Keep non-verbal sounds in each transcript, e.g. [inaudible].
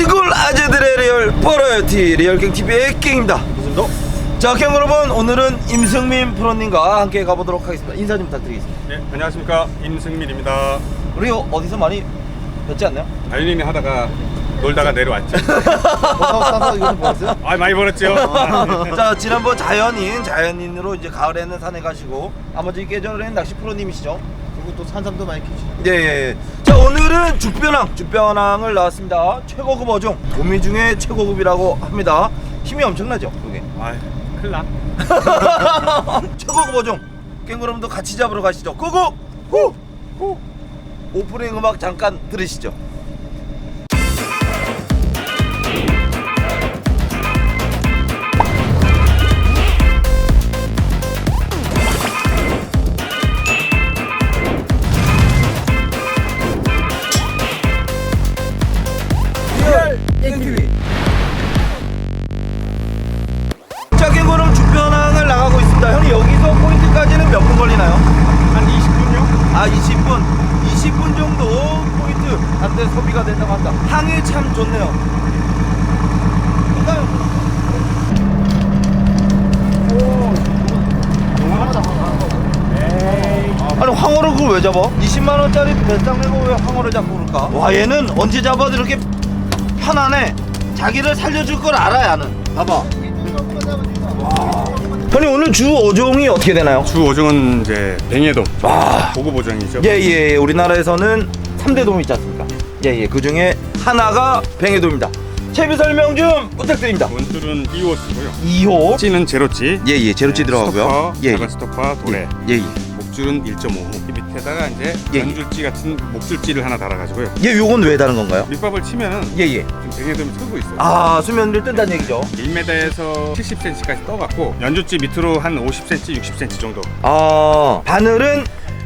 시골 아재들의 리얼 버라이어티 리얼갱TV의 깽입니다 무슨도? 자, 깽 여러분 오늘은 임승민 프로님과 함께 가보도록 하겠습니다 인사 좀 부탁드리겠습니다 네, 안녕하십니까 임승민입니다. 우리 어- 어디서 많이 뵙지 않나요? 바이올린 하다가 놀다가 내려왔죠. [laughs] 싸서 이거 보았어요? 아 많이 벌었죠. [laughs] 자 지난번 자연인 자연인으로 이제 가을에는 산에 가시고 나머지 계절에는 낚시 프로님이시죠? 그리고 또 산삼도 많이 키우시죠. 예, 예. 예. 자 오늘은 죽변왕 죽변왕을 나왔습니다 최고급 어종 도미 중에 최고급이라고 합니다 힘이 엄청나죠 이게 아, 큰일 나. [laughs] 최고급 어종 깽그럼도 같이 잡으러 가시죠 고고 후! 후! 오프닝 음악 잠깐 들으시죠 아 20분 20분 정도 포인트 한대 소비가 된다고 한다. 항이 참 좋네요. 아니 황어를 그걸 왜 잡아? 20만원짜리 배짱 내고 왜 황어를 잡고 그럴까? 와 얘는 언제 잡아도 이렇게 편안해. 자기를 살려줄 걸 알아 야는. 봐봐 형님 오늘 주 어종이 어떻게 되나요? 주 오종은 이제 뱅에돔. 와 고급 오종이죠. 예, 예, 우리나라에서는 3대 돔이 있지 않습니까? 예, 예, 그 중에 하나가 뱅에돔입니다. 채비 설명 좀 부탁드립니다. 원줄은 2호 쓰고요. 2호. 찌는 제로찌. 예, 예, 제로찌 들어가고요. 예, 예, 작은 스토퍼 도래. 예, 예. 목줄은 1.5호. 이 밑에다가 이제 예. 연줄찌 같은 목줄찌를 하나 달아가지고요. 예, 요건 왜 다른 건가요? 밑밥을 치면은 예, 예. 지금 뱅에돔이 서고 있어요. 아, 수면을 뜬다는 얘기죠. 1m에서 70cm까지 떠갖고 연줄찌 밑으로 한 50cm, 60cm 정도. 아, 바늘은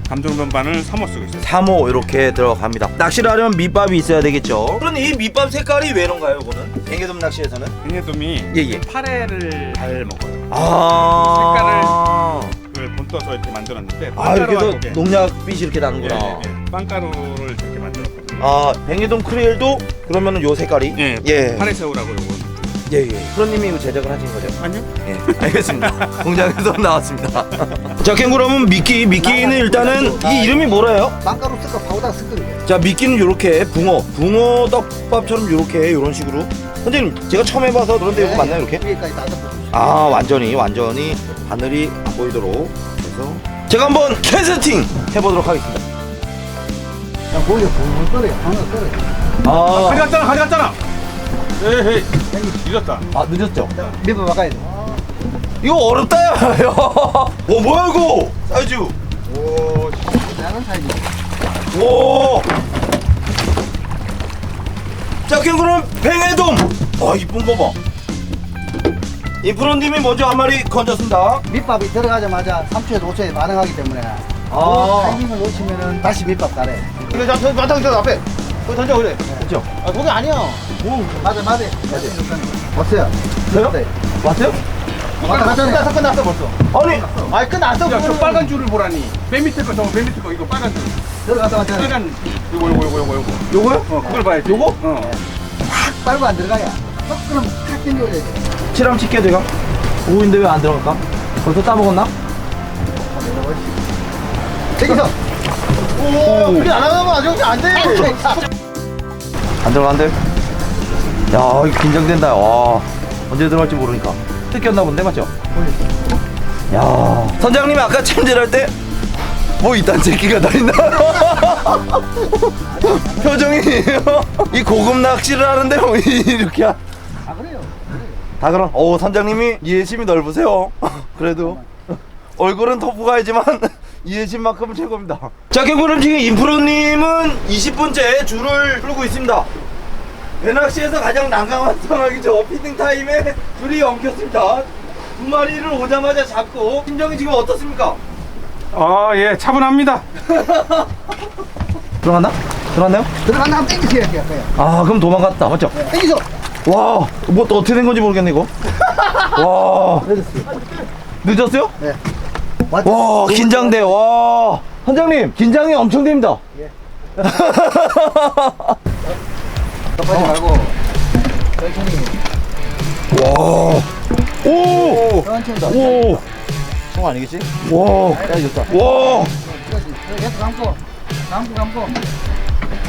감정변 바늘 3호 쓰고 있어요. 3호 이렇게 들어갑니다. 낚시를 하려면 밑밥이 있어야 되겠죠. 그럼 이 밑밥 색깔이 왜 이런가요, 이거는? 뱅에돔 낚시에서는? 뱅에돔이 예, 예. 파래를 잘 먹어요. 아, 그걸 본떠서 이렇게 만들었는데 아, 이렇게 빵가루와 해서 함께. 농약빛이 이렇게 예, 나는구나. 예, 예. 빵가루를 이렇게 만들었거든요. 아, 뱅에돔 크리엘도 그러면은 요 색깔이? 예, 예. 파래새우라고 요거. 예, 예. 프로님이 이거 제작을 하신 거죠? 아니요? 예, 알겠습니다. [laughs] 공장에서 나왔습니다. 자, 캥그러면 미끼. 미끼는 일단은 이 이름이 뭐래요? 빵가루 쓸까 파우더 쓸까. 자, 미끼는 요렇게 붕어. 붕어 떡밥처럼 요렇게 요런 식으로. 선생님, 제가 처음 해봐서 그런데 이거 맞나요, 이렇게? 위에까지. 아, 완전히, 완전히 바늘이 안 보이도록 해서. 제가 한번 캐스팅 해보도록 하겠습니다. 야, 고기 끓여요. 방어 끓여요. 아, 가져갔잖아, 가져갔잖아. 에헤이, 늦었다. 아 늦었죠? 밑밥 바꿔야 돼. 이거 어렵다, 야. [laughs] 어, 뭐야, 이거? 사이즈. 오, 작은 사이즈. 오! 자, 그럼 뱅에돔! 와, 이쁜 거 봐. 이 프로님이 먼저 한 마리 건졌습니다. 밑밥이 들어가자마자 3초에서 5초에 반응하기 때문에 아. 그 타이밍을 놓치면은 다시 밑밥 가래. 이거 저, 저, 마탕 저 앞에. 그거 던져, 그래. 그죠? 아, 거기 아니야. 오, 맞아, 맞아. 맞아. 왔어요. 저요? 네. 왔어요? 왔다 갔잖아요. 끝났어, 벌써. 아니, 아니, 끝났어. 야, 저 그거는. 빨간 줄을 보라니. 맨 밑에 거, 저거 맨 밑에 거, 이거 빨간 줄. 들어갔다 왔잖아요. 빨간, 요거, 요거, 요거, 요거, 요거. 요거요? 어, 그걸 봐야지. 요거? 어. 탁 빨고 안 들어가야. 딱 그럼 탁 당겨야 돼. 칠함 칠게, 제가. 오인데 왜 안 들어갈까? 벌써 따먹었나? 여기서. 오, 그게 안 하면 아직 안 돼. 안 들어간대. 야, 이거 긴장된다. 와. 언제 들어갈지 모르니까. 뜯겼나 본데, 맞죠? 야. 선장님이 아까 챔질할 때, 뭐 이딴 새끼가 다 있나? [laughs] 표정이, [laughs] 이 고급 낚시를 하는데 뭐 이렇게. 하- 아, 그래요. 다 그럼, 오, 선장님이 이해심이 넓으세요. [laughs] 그래도. 얼굴은 터프가이지만 이해심만큼은 최고입니다. 자, 개구름 지금 인프로님은 20분째 줄을 풀고 있습니다. 배낚시에서 가장 난감한 상황이죠. 피딩 타임에 줄이 엉켰습니다. 두 마리를 오자마자 잡고 심정이 지금 어떻습니까? 아, 예, 차분합니다. 들어갔나? 들어갔나요? 들어간다 하면 땡기세요. 이렇게 할까요? 아 그럼 도망갔다 맞죠? 땡기서. 와, 뭐 또 어떻게 된 건지 모르겠네 이거. 와, 늦었어요. 늦었어요? 네. 와 긴장돼 와. 선장님 긴장이 엄청 됩니다. 예. 아. 급하지 말고. 천천히 와오. 천천히 더. 총 아니겠지? 와야 좋다. 와. 계속 감고. 감고 감고.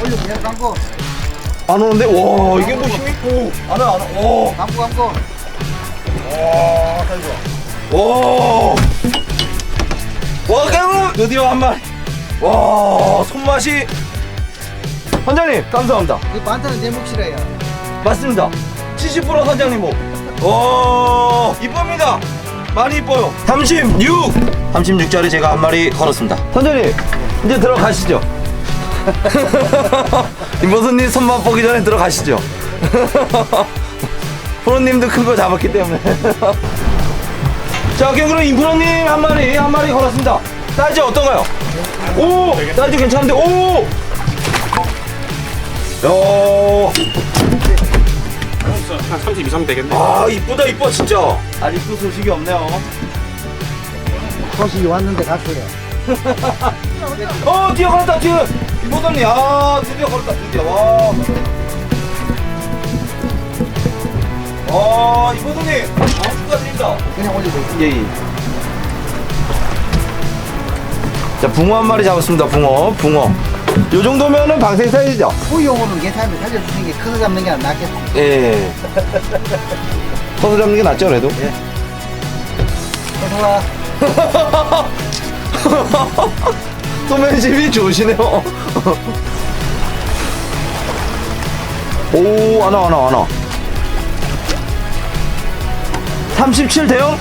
올리고 계속 감고. 안 오는데? 와 이게 뭐 힘이 있고. 안와 안와. 감고 감고. 와, 잘 좋아. 와와. 깨물 드디어 한 마리. 와, 손맛이. 선장님, 감사합니다. 이 반찬은 내 몫이래요 맞습니다. 70% 선장님 목. 와, 이쁩니다. 많이 이뻐요. 36. 36짜리 제가 한 마리 걸었습니다. 선장님, 이제 들어가시죠. [laughs] 임보선님 손맛 보기 전에 들어가시죠. [laughs] 프로님도 큰 거 잡았기 때문에. [laughs] 자, 그럼 임프로님 한 마리, 한 마리 걸었습니다. 사이즈 어떤가요? 오! 사이즈 괜찮은데, 오! 야, 한 32, 3 되겠네. 아 이쁘다 이뻐 진짜 아 이쁜 소식이 없네요 소식이 왔는데 갔어요 [laughs] 어 뒤에 걸었다 뒤에 이보더니 아 드디어 걸었다 드디어 와. 와 이보더니 어, 축하드립니다 그냥 올리고 있어 예예. 자 붕어 한 마리 잡았습니다 붕어 붕어. 요 정도면은 방생 사이즈죠? 후용으로는 괜찮은데 살려주시는 게 커서 잡는 게 낫겠어 예. 커서 잡는 게 낫죠 그래도? 어서 와 소맨십이 좋으시네요. [laughs] 오, 하나, 하나, 하나. 37 대형?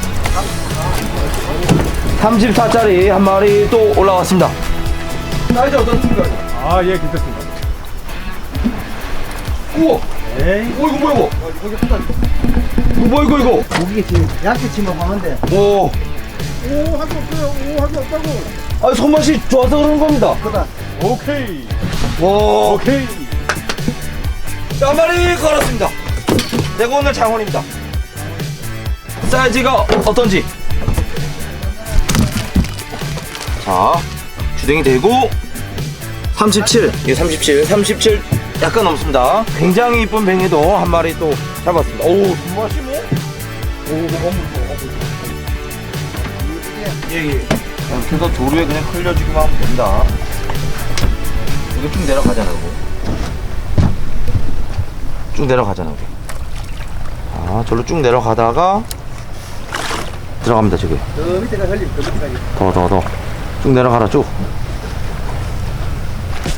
34짜리 한 마리 또 올라왔습니다. 사이즈 어떻습니까? 아, 예, 괜찮습니다. 우와! 에이. 오, 이거 뭐야, 이거? 거기 붙어 이거 뭐야, 이거, 이거? 고기에 지금 얇게 치면 하는데 오, 오할거 없어요 오할거 없다고 아, 손맛이 좋아서 그런 겁니다. 그다 오케이. 와, 오케이. 자, 한 마리 걸었습니다. 내가 오늘 장원입니다. 사이즈가 어떤지. 자, 주댕이 대고 37. 이게 37, 37 약간 넘습니다. 굉장히 이쁜 뱅에도 한 마리 또 잡았습니다. 오, 손맛이 뭐? 오, 너무 예, 예. 이렇게 해서 도로에 그냥 흘려주기만 하면 됩니다. 이거 쭉 내려가잖아, 이거. 쭉 내려가잖아 여기 아 절로 쭉 내려가다가 들어갑니다 저기 저 밑에가 흘림 저 밑에까지 더 더 더 쭉 내려가라 쭉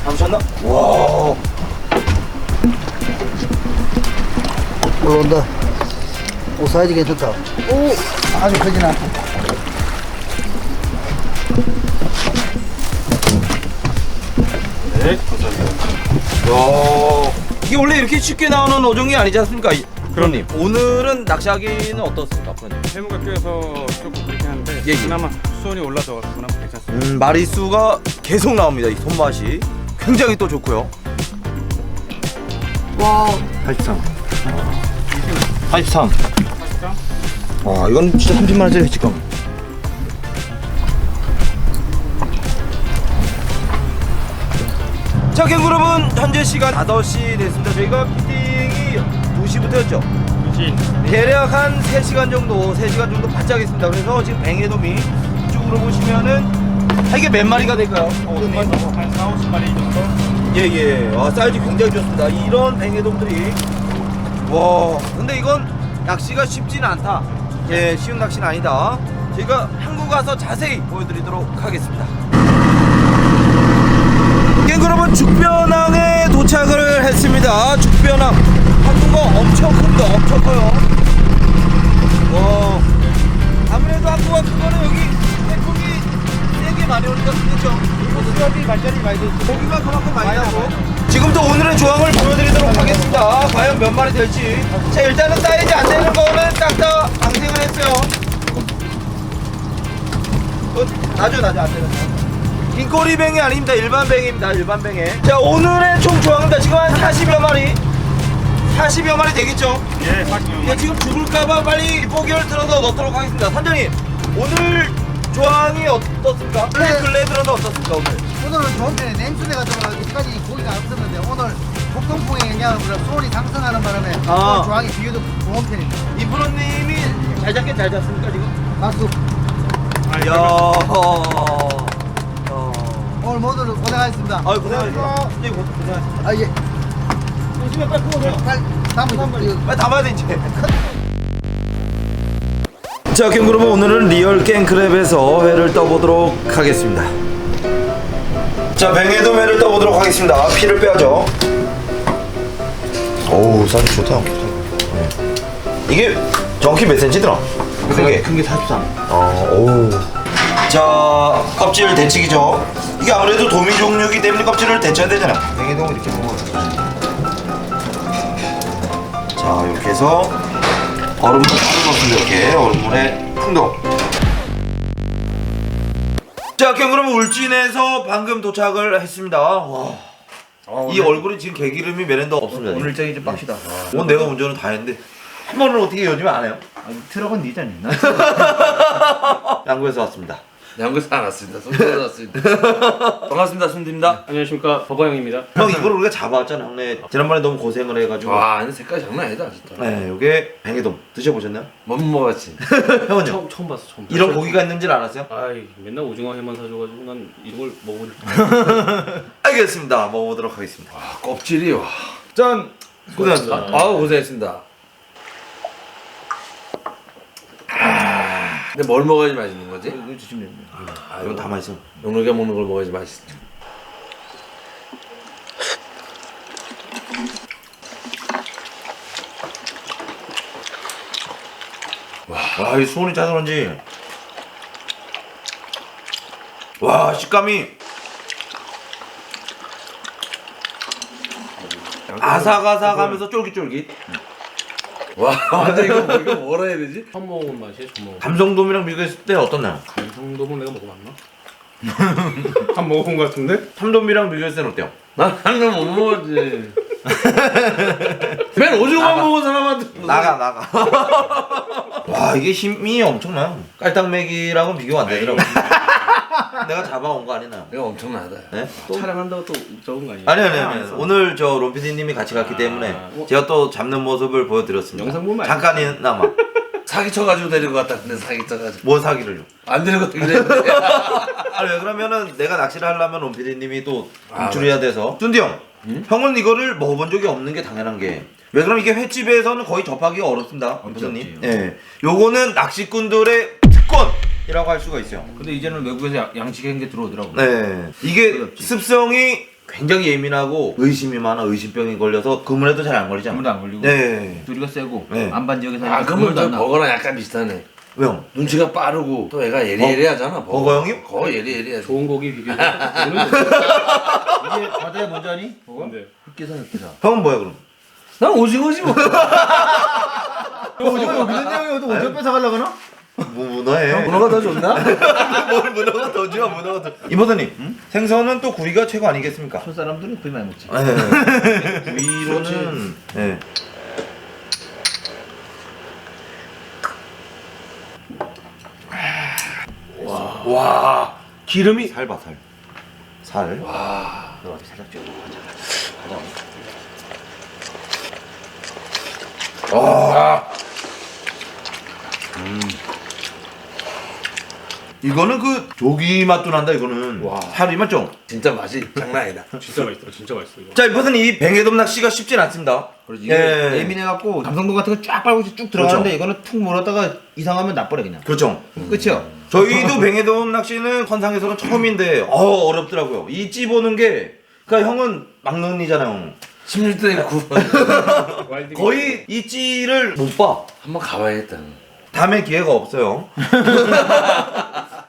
감셨나? 와 올라온다 오 사이즈 괜찮다 오 아주 크진 않다 네, 감사합니다. 야, 이게 원래 이렇게 쉽게 나오는 어종이 아니지 않습니까? 이- 그럼요. 오늘은 낚시하기는 어떻습니까? 프로님? 해무가 끼어서 조금 그렇긴 한데, 예, 예. 그나마 수온이 올라져서 그나마 괜찮습니다. 음, 마리수가 계속 나옵니다 이 손맛이 굉장히 또 좋고요 와 83 83 맛있죠? 와 이건 진짜 30만 원짜리 지금 자 갱그룹은 현재 시간 5시 됐습니다 저희가 피팅이 2시부터였죠 그렇 지. 대략 한 3시간 정도 3시간 정도 바짝 했습니다. 그래서 지금 뱅에돔이 이쪽으로 보시면은 아, 이게 몇 마리가 될까요? 어, 네. 한 4, 50마리 정도? 예예. 아, 사이즈 굉장히 좋습니다. 이런 뱅에돔들이. 와 근데 이건 낚시가 쉽지는 않다. 예 쉬운 낚시는 아니다. 저희가 한국 가서 자세히 보여드리도록 하겠습니다. 깽그룹은 죽변항에 도착을 했습니다. 죽변항 한국어 엄청 큽니다 엄청 커요. 와 아무래도 한국어 큰 거는 여기 태풍이 세게 많이 오니까 그렇죠. 수압이 발전이 많이 됐죠. 고기가 그만큼 많이 나고. 지금도 오늘의 조항을 보여드리도록 하겠습니다. 과연 몇 마리 될지. 자 일단은 사이즈 안 되는 거는 딱 다 방생을 했어요. 어, 나죠 나죠 안 되는 거. 긴꼬리 뱅이 아닙니다. 일반 뱅입니다 일반 뱅에. 자 오늘의 총 조항입니다. 지금 한 40여 마리 40여 마리 되겠죠 예, 40명. 이게 지금 죽을까봐 빨리 포기를 들어서 넣도록 하겠습니다. 선장님, 오늘 조항이 어떻습니까? 네. 근래 들어서 어떻습니까, 오늘? 오늘은 좋은 편에 냉수대가 들어가서 여기까지 고기가 없었는데 오늘 폭풍풍의 영향으로 수온이 상승하는 바람에 아. 오늘 조항이 비교적 좋은 편입니다 이프로님이 잘 잡긴 잘 잡습니까, 지금? 박수. 야. 어. 오늘 모두 고생하셨습니다. 아유 고생하셨습니다. 선생님 고- 고생하셨습니다. 아 예. 빨리 담으세요. 빨리 담아야 돼 이제. 자, 캥그룹은 오늘은 리얼 깽크랩에서 회를 떠보도록 하겠습니다. 자, 뱅에도 회를 떠보도록 하겠습니다. 피를 빼야죠. 오우, 사이 좋다. 네. 이게 정확히 몇 센치더라? 크게. 큰게 43. 어, 오. 자, 껍질 데치기죠. 이게 아무래도 도미 종류이기 때문에 껍질을 데쳐야 되잖아. 뱅에도 이렇게 먹어요. 자, 이렇게 해서 얼음물 푼 이렇게 얼음물에 풍덩. 자, 그럼 울진에서 방금 도착을 했습니다. 와. 이 얼굴에 지금 개기름이 메렌더 없습니다. 오늘 저기 좀 빡시다. 오늘 내가 운전을 다 했는데 한 번은 어떻게 요즘에 안 해요? 아, 트럭은 니잖니. 나 [laughs] 양구에서 왔습니다. 양구에서 안 왔습니다. 손들어 왔습니다. 반갑습니다. 손들입니다. 안녕하십니까 버거형입니다. 형 이걸 우리가 잡아왔잖아 형네 지난번에 너무 고생을 해가지고 와, 근데 색깔 장난 아니다, 진짜. 네 요게 뱅에돔 드셔보셨나요? 못 먹었지. [laughs] 형은요? 처음 처음 봤어 처음. 이런 고기가 있는 줄 알았어요? 아이 맨날 오징어 회만 사줘가지고 난 이걸 먹어볼 줄. [laughs] 알겠습니다 먹어보도록 하겠습니다 아, 껍질이 와. 짠! 고생하셨습니다 아우 고생했습니다. 근데 뭘 먹어야지 맛있는 거지? 이거 주시면 됩니다. 아 이건 다 맛있어 용록이 먹는 걸 먹어야지 맛있지. 와 이 수온이 짜서 그런지 와 식감이 아삭아삭하면서 쫄깃쫄깃 와, 완전 이거 뭐, 이거 뭐라 해야 되지? 처음 먹어본 맛이야 처음 먹어. 감성돔이랑 비교했을 때 어떻나요? 감성돔은 내가 먹어봤나? [laughs] 한 먹어본 것 같은데? 삼돔이랑 비교했을 때는 어때요? 난 한명 못 먹었지. [laughs] 맨 오징어만 먹은 사람한테 [laughs] 나가 나가 와 이게 힘이 엄청나요 깔딱매기랑은 비교가 안 되더라고 내가 잡아온 거 아니나요? 내가 엄청나다. 네? 촬영한다고 또 적은 거 아니야? 아니 아니 아니 오늘 저 롬피디님이 같이 갔기 때문에 어. 제가 또 잡는 모습을 보여드렸습니다 영상 보면. 잠깐이나마 [laughs] 사기 쳐가지고 데리고 갔다. 근데 사기 쳐가지고 뭐 사기를요? 안 데리고 그랬는데. [laughs] 아니 왜 그러면은 내가 낚시를 하려면 롬피디님이 또 아, 공출해야 돼서 준디 형 형은 이거를 먹어본 적이 없는 게 당연한 게 왜 그럼 이게 횟집에서는 거의 접하기가 어렵습니다 롬피디님 예 요거는 낚시꾼들의 특권 이라고 할 수가 있어요 근데 이제는 외국에서 양- 양식한 게 들어오더라고. 네. 이게 어렵지. 습성이 굉장히 예민하고 의심이 많아 의심병이 걸려서 그물에도 잘 안 걸리잖아. 아무도 안 걸리고. 네. 두리가 세고 네. 안반 지역에서 아, 그러면 너 버거랑 약간 비슷하네. 왜요? 눈치가 빠르고 또 애가 예리예리하잖아. 버거. 버거 형이요? 거의 예리예리하지. 좋은 고기 비교. [laughs] 이게 바다에 먼저 하니? 버거? 근데 흑기사 흑기사. 형은 뭐야 그럼? 난 오징어지 뭐. [laughs] 오징어 민현 형이 또 오징어 뺏어 가려고 하나? 뭐 문어예요? 문어가 더 좋나? [laughs] 뭘 문어가 더 좋아 문어가 더. 이모사님 생선은 또 구이가 최고 아니겠습니까? 저 사람들은 구이 많이 먹지. 네. [laughs] 구이로는 네. 와. 와. 기름이 살 봐, 살. 살. 와. 너 살짝 줘. 가자. 가자. 와. 음. 이거는 그 조기 맛도 난다 이거는. 와. 살이 맞죠? 진짜 맛이 장난 아니다. [laughs] 진짜 맛있어 진짜 맛있어 이거. 자, 이것은 이 뱅에돔 낚시가 쉽진 않습니다. 그렇지. 이게 예. 예민해갖고 감성도 같은 거 쫙 빨고 쭉 들어가는데 이거는 툭 물었다가 이상하면 나버려 그냥. 그렇죠. 끝이야. 저희도 뱅에돔 낚시는 컨상에서는 처음인데 어 어렵더라고요. 이 찌보는 게 그러니까 형은 막능이잖아요. 16대 9. 와일드 거의 이 찌를 못 봐. 한번 가봐야겠다. 다음에 기회가 없어요. [laughs]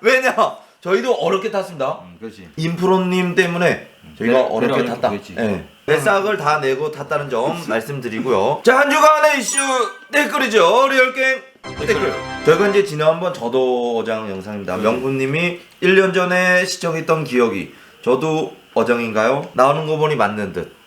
왜냐? 저희도 어렵게 탔습니다. 음, 그렇지. 인프로님 때문에 저희가 네, 어렵게 그래, 탔다. 예. 뱃삭을 다 내고 탔다는 점 말씀드리고요. [laughs] 자, 한 주간의 이슈 댓글이죠. 리얼게임 댓글. 저희가 이제 지난번 저도 어장 영상입니다. 명훈님이 1년 전에 시청했던 기억이 저도 어장인가요? 나오는 거 보니 맞는 듯.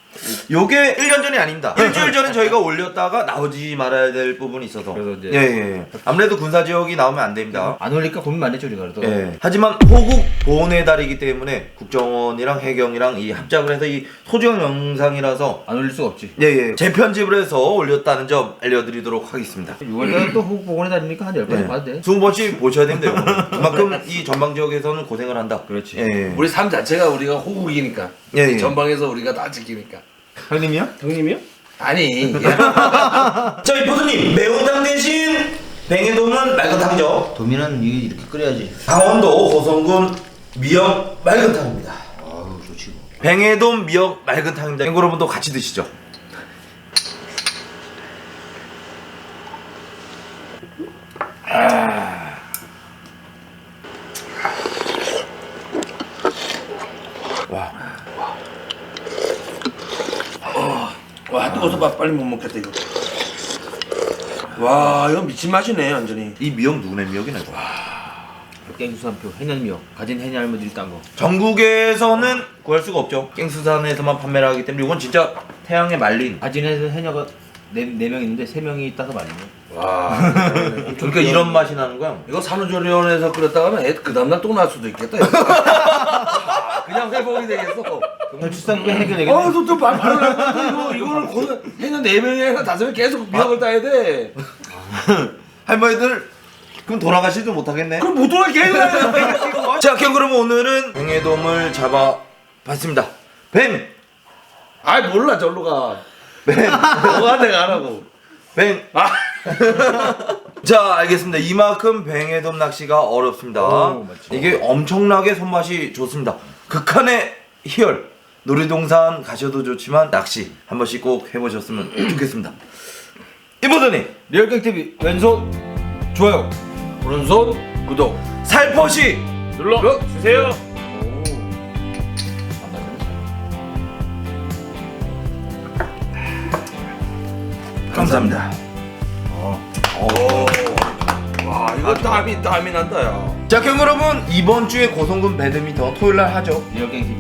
요게 1년 전이 아닙니다. 일주일 전에 저희가 올렸다가 나오지 말아야 될 부분이 있어서. 그래서 이제- 예, 예, 예. 아무래도 군사 지역이 나오면 안 됩니다. 안 올릴까 고민 많이 했죠 우리가 그래도. 예. 하지만 호국 보훈의 달이기 때문에 국정원이랑 해경이랑 이 합작을 해서 이 소중한 영상이라서 안 올릴 수가 없지. 예, 예. 재편집을 해서 올렸다는 점 알려드리도록 하겠습니다. 6월달에 또 호국 보건에 다니니까 한 10번 봐도 돼. 20번씩 보셔야 된대요. 그만큼 이 전방 지역에서는 고생을 한다. 그렇지. 예, 예. 우리 삶 자체가 우리가 호국이니까. 예, 예. 전방에서 우리가 다 지키니까. 형님이요? 형님이요? 아니. 자, 이 포수님 매운탕 대신 뱅에돔은 맑은탕이죠. 도미는 이게 이렇게 끓여야지. 강원도 고성군 미역 맑은탕입니다. 아우 좋지. 뱅에돔 미역 맑은탕입니다. 여러분도 같이 드시죠. 와 뜨거워서 밥 빨리 못 먹겠다 이거. 와 이거 미친 맛이네 완전히. 이 미역 누구네 미역이네. 이거. 깽수산표 해년미역 가진 해녀 할머니들이 딴 거. 전국에서는 구할 수가 없죠. 깽수산에서만 판매를 하기 때문에 이건 진짜 태양에 말린. 가진 해서 해녀가 네, 네명 있는데 세 명이 따서 말이네. 와. [laughs] 그러니까 이런 맛이 나는 거야. 이거 산후조리원에서 끓였다 가면 애그 다음날 또 날 수도 있겠다. 이거. [laughs] 아, 그냥 회복이 되겠어. 혈출산국에 해결 되겠네. 아, 또또 말을 이거 이거를 고는 해는 네 명이 아니라 다섯 명 계속 미역을 따야 돼. 할머니들 그럼 돌아가시도 못하겠네. 그럼 못 돌아 계속 해야 자, 그럼 오늘은 뱅에돔을 잡아 봤습니다. 뱀, 아 몰라 절로 가. 뭐가 내가 하라고. 뱅. 아. [laughs] 자, 알겠습니다. 이만큼 뱅에돔 낚시가 어렵습니다. 오. 이게 엄청나게 손맛이 좋습니다. 극한의 희열. 놀이동산 가셔도 좋지만 낚시 한 번씩 꼭 해보셨으면 좋겠습니다. 이보더니 리얼갱 TV 왼손 좋아요. 오른손 구독. 살포시 눌러 주세요. 감사합니다. 와 이거 땀이 땀이 난다 야. 자, 그럼 여러분 이번 주에 고성군 배드민턴 토요일 날 하죠.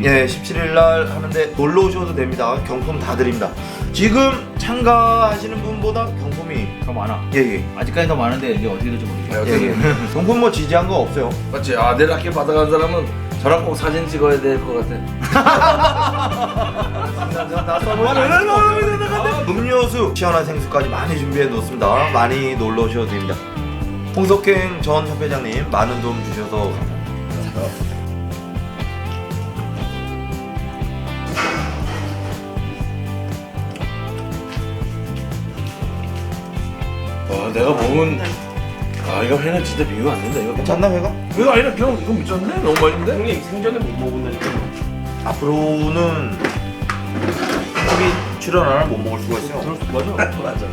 예, 17일 날 하는데 놀러 오셔도 됩니다. 경품 다 드립니다. 지금 참가하시는 분보다 경품이 더 많아. 예, 예. 아직까지 더 많은데 이제 어떻게 될지 모르겠어. 예, 예. 경품 뭐 지지한 거 없어요. 맞지? 아 내일 학교 받아간 사람은 저랑 꼭 사진 찍어야 될 것 같아. [laughs] 음료수, 시원한 생수까지 많이 준비해 놓습니다. 많이 놀러 오셔도 됩니다. 홍석행 전 협회장님 많은 도움 주셔서 감사합니다. 와 내가 먹은 아 이거 회는 진짜 비교가 안 된다 이거. 괜찮나 회가? 이거 아니라 그냥 이거 미쳤네 너무 맛있는데? 형님 생전에 못 먹어본다니까. 앞으로는 TV 출연 하나 못 먹을 수가 있어요. 맞아 [laughs] 맞아.